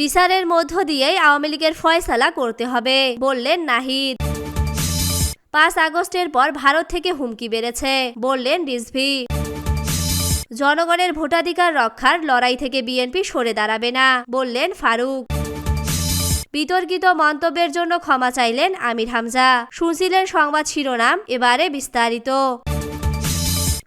বিচারের মধ্য দিয়েই আওয়ামী লীগের ফয়সালা করতে হবে, বললেন নাহিদ। পাঁচ আগস্টের পর ভারত থেকে হুমকি বেড়েছে, বললেন রিজভি। জনগণের ভোটাধিকার রক্ষার লড়াই থেকে বিএনপি সরে দাঁড়াবে না, বললেন ফারুক। বিতর্কিত মন্তব্যের জন্য ক্ষমা চাইলেন আমির হামজা। শুনছিলেন সংবাদ শিরোনাম, এবারে বিস্তারিত।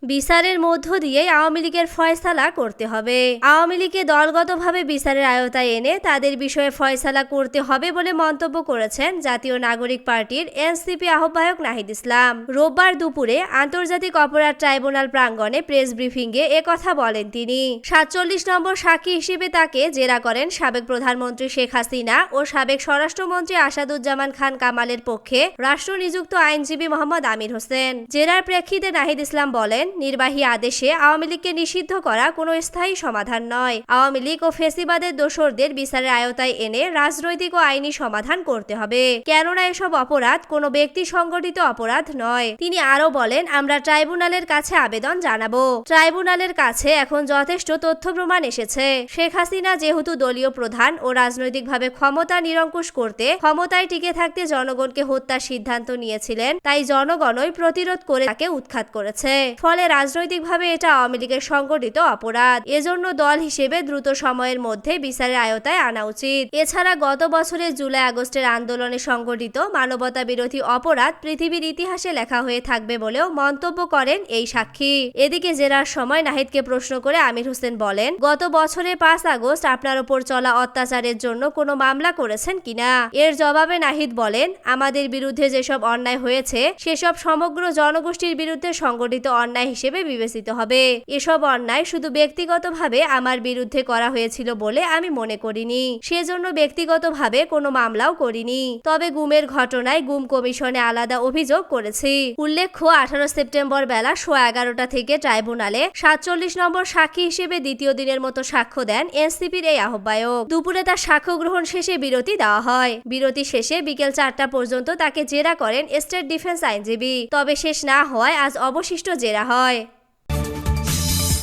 বিচারের মধ্য দিয়ে আওয়ামী লীগের ফয়সালা করতে হবে। আওয়ামী লীগকে দলগতভাবে বিচারের আয়তায় এনে তাদের বিষয়ে ফয়সালা করতে হবে বলে মন্তব্য করেছেন জাতীয় নাগরিক পার্টির এনসিপি আহ্বায়ক নাহিদ ইসলাম। রোববার দুপুরে আন্তর্জাতিক অপরাধ ট্রাইব্যুনাল প্রাঙ্গণে প্রেস ব্রিফিংয়ে কথা বলেন তিনি। সাতচল্লিশ নম্বর সাক্ষী হিসেবে তাকে জেরা করেন সাবেক প্রধানমন্ত্রী শেখ হাসিনা ও সাবেক স্বরাষ্ট্রমন্ত্রী আসাদুজ্জামান খান কামালের পক্ষে রাষ্ট্র নিযুক্ত আইনজীবী মোহাম্মদ আমির হোসেন। জেরার প্রেক্ষিতে নাহিদ ইসলাম বলেন নির্বাহী আদেশে আওয়ামী লীগকে নিষিদ্ধ করা কোনো স্থায়ী সমাধান নয়। আওয়ামী লীগ ও ফেসিবাদের দোসরদের বিচারের আয়তায় এনে রাজনৈতিক ও আইনি সমাধান করতে হবে। কেননা এসব অপরাধ কোনো ব্যক্তি সংগঠিত অপরাধ নয়। তিনি আরও বলেন, আমরা ট্রাইব্যুনালের কাছে আবেদন জানাব। ট্রাইব্যুনালের কাছে এখন যথেষ্ট তথ্য প্রমাণ এসেছে। শেখ হাসিনা যেহেতু দলীয় প্রধান ও রাজনৈতিকভাবে ক্ষমতা নিরঙ্কুশ করতে, ক্ষমতায় টিকে থাকতে জনগণকে হত্যার সিদ্ধান্ত নিয়েছিলেন, তাই জনগণই প্রতিরোধ করে তাকে উৎখাত করেছে। ফলে রাজনৈতিকভাবে এটা আওয়ামী লীগের সংগঠিত অপরাধ। এজন্য দল হিসেবে দ্রুত সময়ের মধ্যে বিচারের আয়তায় আনা উচিত। এছাড়া গত বছরের জুলাই আগস্টের আন্দোলনে সংগঠিত মানবতা বিরোধী অপরাধ পৃথিবীর ইতিহাসে লেখা হয়ে থাকবে বলেও মন্তব্য করেন এই সাক্ষী। এদিকে জেরার সময় নাহিদকে প্রশ্ন করে আমির হোসেন বলেন, গত বছরে পাঁচ আগস্ট আপনার ওপর চলা অত্যাচারের জন্য কোনো মামলা করেছেন কিনা? এর জবাবে নাহিদ বলেন, আমাদের বিরুদ্ধে যেসব অন্যায় হয়েছে, সেসব সমগ্র জনগোষ্ঠীর বিরুদ্ধে সংগঠিত অন্যায় হিসেবে বিবেচিত হবে। এসব অন্যায় শুধু ব্যক্তিগতভাবে আমার বিরুদ্ধে করা হয়েছিল বলে আমি মনে করিনি। সেজন্য ব্যক্তিগতভাবে কোনো মামলাও করিনি। তবে গুমের ঘটনায় গুম কমিশনে আলাদা অভিযোগ করেছি। উল্লেখ্য, আঠারো সেপ্টেম্বর বেলা সোয়া এগারোটা থেকে ট্রাইব্যুনালে সাতচল্লিশ নম্বর সাক্ষী হিসেবে দ্বিতীয় দিনের মতো সাক্ষ্য দেন এনসিপির এই আহ্বায়ক। দুপুরে তার সাক্ষ্য গ্রহণ শেষে বিরতি দেওয়া হয়। বিরতি শেষে বিকেল চারটা পর্যন্ত তাকে জেরা করেন স্টেট ডিফেন্স আইনজীবী। তবে শেষ না হওয়ায় আজ অবশিষ্ট জেরা হয় হয়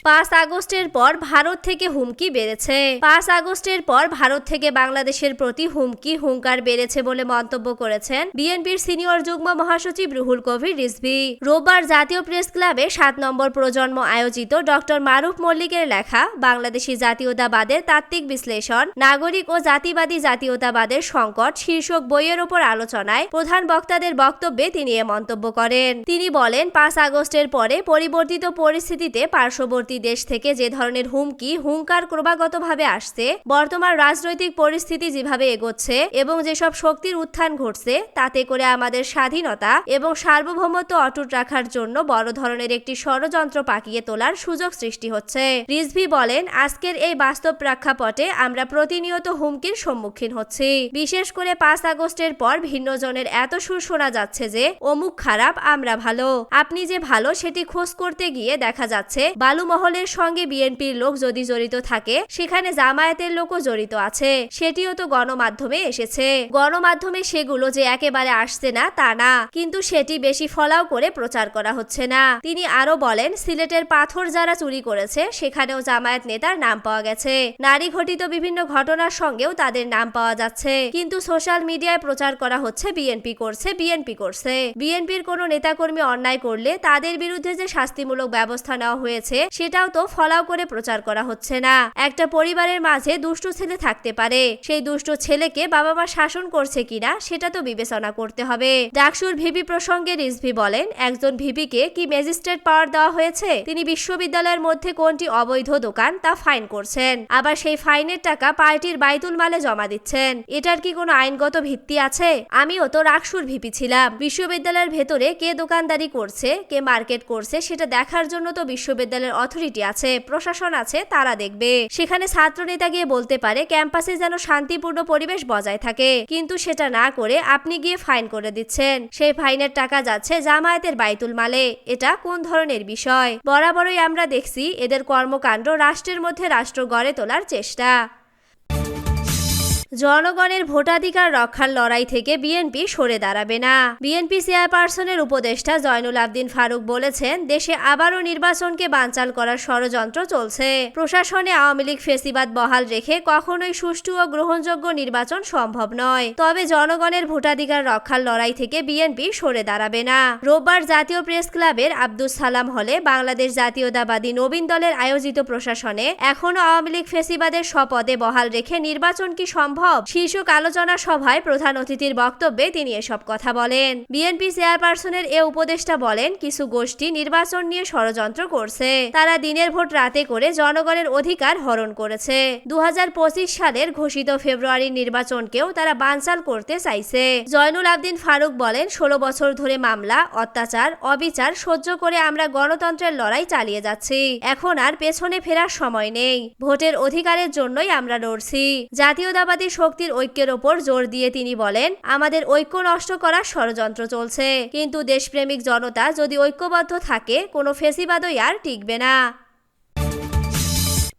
পাঁচ আগস্টের পর ভারত থেকে হুমকি বেড়েছে। পাঁচ আগস্টের পর ভারত থেকে বাংলাদেশের প্রতি হুমকি, হুঙ্কার বেড়েছে বলে মন্তব্য করেছেন বিএনপির সিনিয়র যুগ্ম মহাসচিব রুহুল কবির রিজভি। রোববার জাতীয় প্রেস ক্লাবে সাত নম্বর প্রজন্ম আয়োজিত ডক্টর মারুফ মল্লিকের লেখা বাংলাদেশি জাতীয়তাবাদের তাত্ত্বিক বিশ্লেষণ, নাগরিক ও জাতিবাদী জাতীয়তাবাদের সংকট শীর্ষক বইয়ের ওপর আলোচনায় প্রধান বক্তাদের বক্তব্যে তিনি এ মন্তব্য করেন। তিনি বলেন, পাঁচ আগস্টের পরে পরিবর্তিত পরিস্থিতিতে পার্শ্ববর্তী দেশ থেকে যে ধরনের হুমকি, হুঙ্কার ক্রমাগতভাবে আসছে, বর্তমান রাজনৈতিক পরিস্থিতি যেভাবে এগোচ্ছে এবং যেসব শক্তির উত্থান ঘটছে, তাতে করে আমাদের স্বাধীনতা এবং সার্বভৌমত্ব অটুট রাখার জন্য বড় ধরনের একটি ষড়যন্ত্র পাকিয়ে তোলার সুযোগ সৃষ্টি হচ্ছে। রিজভি বলেন, আজকের এই বাস্তব প্রেক্ষাপটে আমরা প্রতিনিয়ত হুমকির সম্মুখীন হচ্ছি। বিশেষ করে পাঁচ আগস্টের পর ভিন্নজনের এত সুর শোনা যাচ্ছে যে, অমুক খারাপ, আমরা ভালো। আপনি যে ভালো, সেটি খোঁজ করতে গিয়ে দেখা যাচ্ছে বালুমহ মহলের সঙ্গে বিএনপির লোক যদি জড়িত থাকে, সেখানে জামায়াতের লোকও জড়িত আছে। সেটিও তো গণমাধ্যমে এসেছে। গণমাধ্যমে সেগুলো যে একেবারে আসছে না, তা না। কিন্তু সেটি বেশি ফলাও করে প্রচার করা হচ্ছে না। তিনি আরও বলেন, সিলেটের পাথর যারা চুরি করেছে, সেখানেও জামায়াত নেতার নাম পাওয়া গেছে। নারী ঘটিত বিভিন্ন ঘটনার সঙ্গেও তাদের নাম পাওয়া যাচ্ছে। কিন্তু সোশ্যাল মিডিয়ায় প্রচার করা হচ্ছে, বিএনপি করছে বিএনপি করছে। বিএনপির কোনো নেতাকর্মী অন্যায় করলে তাদের বিরুদ্ধে যে শাস্তিমূলক ব্যবস্থা নেওয়া হয়েছে, সেটা সেটাও তো ফলাও করে প্রচার করা হচ্ছে না। একটা পরিবারের মাঝে দুষ্ট ছেলে থাকতে পারে। সেই দুষ্ট ছেলেকে বাবা মা শাসন করছে কিনা সেটা তো বিবেচনা করতে হবে। ডাকসুর ভিপি প্রসঙ্গে রিজভি বলেন, একজন ভিপিকে কি ম্যাজিস্ট্রেট পাওয়ার দেওয়া হয়েছে? তিনি বিশ্ববিদ্যালয়ের মধ্যে কোনটি অবৈধ দোকান তা ফাইন করছেন। আবার সেই ফাইনের টাকা পার্টির বাইতুল মালে জমা দিচ্ছেন। এটার কি কোনো আইনগত ভিত্তি আছে? আমিও তো রাকসুর ভিপি ছিলাম। বিশ্ববিদ্যালয়ের ভেতরে কে দোকানদারি করছে, কে মার্কেট করছে সেটা দেখার জন্য তো বিশ্ববিদ্যালয়ের অথরিটি অথরিটি আছে, প্রশাসন আছে, তারা দেখবে। সেখানে ছাত্র নেতা গিয়ে বলতে পারে, ক্যাম্পাসে যেন শান্তিপূর্ণ পরিবেশ বজায় থাকে। কিন্তু সেটা না করে আপনি গিয়ে ফাইন করে দিচ্ছেন। সেই ফাইনের টাকা যাচ্ছে জামায়াতের বাইতুল মালে। এটা কোন ধরনের বিষয়? বরাবরই আমরা দেখছি এদের কর্মকাণ্ড রাষ্ট্রের মধ্যে রাষ্ট্র গড়ে তোলার চেষ্টা। জনগণের ভোটাধিকার রক্ষার লড়াই থেকে বিএনপি সরে দাঁড়াবে না। বিএনপি চেয়ারপারসনের উপদেষ্টা জয়নুল আবদিন ফারুক বলেছেন, দেশে আবারও নির্বাচনকে বানচাল করার ষড়যন্ত্র চলছে। প্রশাসনে আওয়ামী লীগ ফেসিবাদ বহাল রেখে কখনোই সুষ্ঠু ও গ্রহণযোগ্য নির্বাচন সম্ভব নয়। তবে জনগণের ভোটাধিকার রক্ষার লড়াই থেকে বিএনপি সরে দাঁড়াবে না। রোববার জাতীয় প্রেস ক্লাবের আব্দুস সালাম হলে বাংলাদেশ জাতীয়তাবাদী নবীন দলের আয়োজিত প্রশাসনে এখনও আওয়ামী লীগ ফেসিবাদের স্বপদে বহাল রেখে নির্বাচন কি সম্ভব শীর্ষক আলোচনা সভায় প্রধান অতিথির বক্তব্যে তিনি এসব কথা বলেন। বিএনপি চেয়ারপারসনের এ উপদেষ্টা বলেন, কিছু গোষ্ঠী নির্বাচন নিয়ে ষড়যন্ত্র করছে। তারা দিনের ভোট রাতে করে জনগণের অধিকার হরণ করেছে। দু হাজার পঁচিশ সালের ঘোষিত ফেব্রুয়ারির নির্বাচনকেও তারা বানচাল করতে চাইছে। জয়নুল আবদিন ফারুক বলেন, ষোলো বছর ধরে মামলা, অত্যাচার, অবিচার সহ্য করে আমরা গণতন্ত্রের লড়াই চালিয়ে যাচ্ছি। এখন আর পেছনে ফেরার সময় নেই। ভোটের অধিকারের জন্যই আমরা লড়ছি। জাতীয়তাবাদী শক্তির ঐক্যের ওপর জোর দিয়ে তিনি বলেন, আমাদের ঐক্য নষ্ট করার ষড়যন্ত্র চলছে। কিন্তু দেশপ্রেমিক জনতা যদি ঐক্যবদ্ধ থাকে, কোনো ফেসিবাদই আর টিকবে না।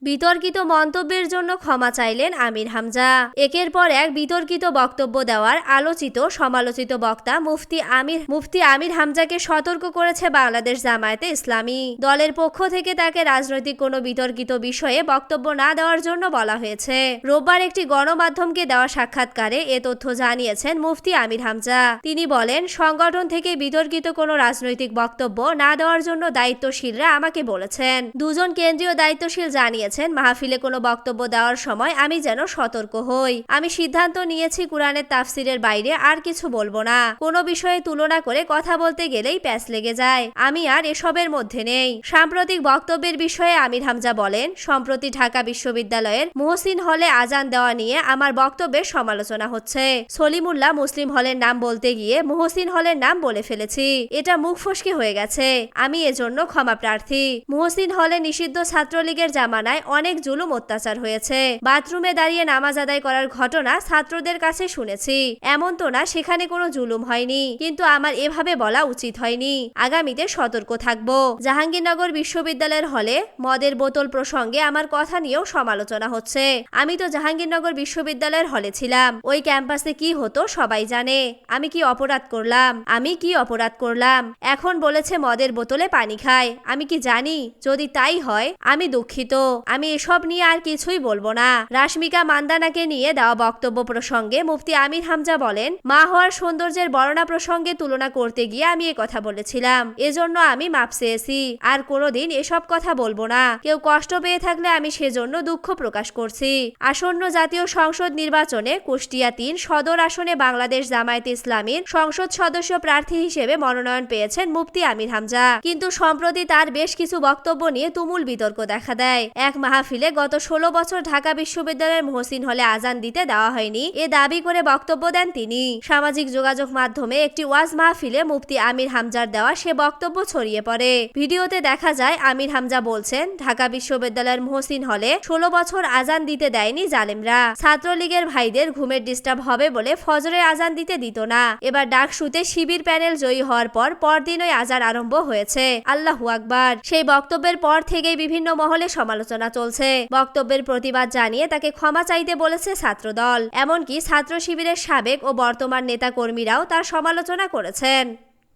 বিতর্কিত মন্তব্যের জন্য ক্ষমা চাইলেন আমির হামজা। একের পর এক বিতর্কিত বক্তব্য দেওয়ার আলোচিত, সমালোচিত বক্তা মুফতি আমির মুফতি আমির হামজাকে সতর্ক করেছে বাংলাদেশ জামায়াতে ইসলামী। দলের পক্ষ থেকে তাকে রাজনৈতিক কোনো বিতর্কিত বিষয়ে বক্তব্য না দেওয়ার জন্য বলা হয়েছে। রোববার একটি গণমাধ্যমকে দেওয়া সাক্ষাৎকারে এ তথ্য জানিয়েছেন মুফতি আমির হামজা। তিনি বলেন, সংগঠন থেকে বিতর্কিত কোনো রাজনৈতিক বক্তব্য না দেওয়ার জন্য দায়িত্বশীলরা আমাকে বলেছেন। দুজন কেন্দ্রীয় দায়িত্বশীল জানিয়েছেন মাহফিলে কোনো বক্তব্য দেওয়ার সময় আমি যেন সতর্ক হই। আমি সিদ্ধান্ত নিয়েছি কোরআনের তাফসিরের বাইরে আর কিছু বলব না। কোনো বিষয়ে তুলনা করে কথা বলতে গেলেই প্যাচ লেগে যায়। আমি আর এসবের মধ্যে নেই। সাম্প্রতিক বক্তব্যের বিষয়ে আমির হামজা বলেন, সম্প্রতি ঢাকা বিশ্ববিদ্যালয়ের মুহসিন হলে আজান দেওয়া নিয়ে আমার বক্তব্যের সমালোচনা হচ্ছে। সলিমুল্লাহ মুসলিম হলের নাম বলতে গিয়ে মুহসিন হলের নাম বলে ফেলেছি। এটা মুখ ফসকে হয়ে গেছে। আমি এজন্য ক্ষমা প্রার্থী। মুহসিন হলে নিষিদ্ধ ছাত্রলীগের জামানায় অনেক জুলুম অত্যাচার হয়েছে। বাথরুমে দাঁড়িয়ে নামাজ আদায় করার ঘটনা ছাত্রদের কাছে শুনেছি। এমন তো না সেখানে কোনো জুলুম হয়নি। কিন্তু আমার এভাবে বলা উচিত হয়নি। আগামীতে সতর্ক থাকব। জাহাঙ্গীরনগর বিশ্ববিদ্যালয়ের হলে মদের বোতল প্রসঙ্গে আমার কথা নিয়েও সমালোচনা হচ্ছে। আমি তো জাহাঙ্গীরনগর বিশ্ববিদ্যালয়ের হলে ছিলাম। ওই ক্যাম্পাসে কি হতো সবাই জানে। আমি কি অপরাধ করলাম? আমি কি অপরাধ করলাম? এখন বলেছে মদের বোতলে পানি খায়। আমি কি জানি? যদি তাই হয়, আমি দুঃখিত। আমি এসব নিয়ে আর কিছুই বলব না। রাশমিকা মান্দানাকে নিয়ে দেওয়া বক্তব্য প্রসঙ্গে মুফতি আমির হামজা বলেন, মা হওয়ার সৌন্দর্যের বর্ণনা প্রসঙ্গে তুলনা করতে গিয়ে আমি কথা বলেছিলাম। এজন্য আমি মাপ চেয়েছি। আর কোনোদিন এসব কথা বলব না। কেউ কষ্ট পেয়ে থাকলে আমি সেজন্য দুঃখ প্রকাশ করছি। আসন্ন জাতীয় সংসদ নির্বাচনে কুষ্টিয়া তিন সদর আসনে বাংলাদেশ জামায়াত ইসলামীর সংসদ সদস্য প্রার্থী হিসেবে মনোনয়ন পেয়েছেন মুফতি আমির হামজা। কিন্তু সম্প্রতি তার বেশ কিছু বক্তব্য নিয়ে তুমুল বিতর্ক দেখা দেয়। এক মাহফিলে গত ষোলো বছর ঢাকা বিশ্ববিদ্যালয়ের মহসিন হলে আজান দিতে দেওয়া হয়নি। এ দাবি করে বক্তব্য দেন তিনি। সামাজিক যোগাযোগ মাধ্যমে একটি ওয়াজ মাহফিলে মুফতি আমির হামজার দেওয়া সে বক্তব্য ছড়িয়ে পড়ে। ভিডিওতে দেখা যায়, আমির হামজা বলছেন, ঢাকা বিশ্ববিদ্যালয়ের মহসিন হলে ষোলো বছর আজান দিতে দেয়নি জালেমরা। ছাত্রলীগের ভাইদের ঘুমের ডিস্টার্ব হবে বলে ফজরের আজান দিতে দিত না। এবার ডাকসুতে শিবির প্যানেল জয়ী হওয়ার পর পরদিন ওই আজান আরম্ভ হয়েছে। আল্লাহু আকবার। সেই বক্তব্যের পর থেকেই বিভিন্ন মহলে সমালোচনা চলছে। বক্তব্যের প্রতিবাদ জানিয়ে তাকে ক্ষমা চাইতে বলেছে ছাত্র দল এমনকি ছাত্র শিবিরের সাবেক ও বর্তমান নেতা কর্মীরাও তার সমালোচনা করেছেন।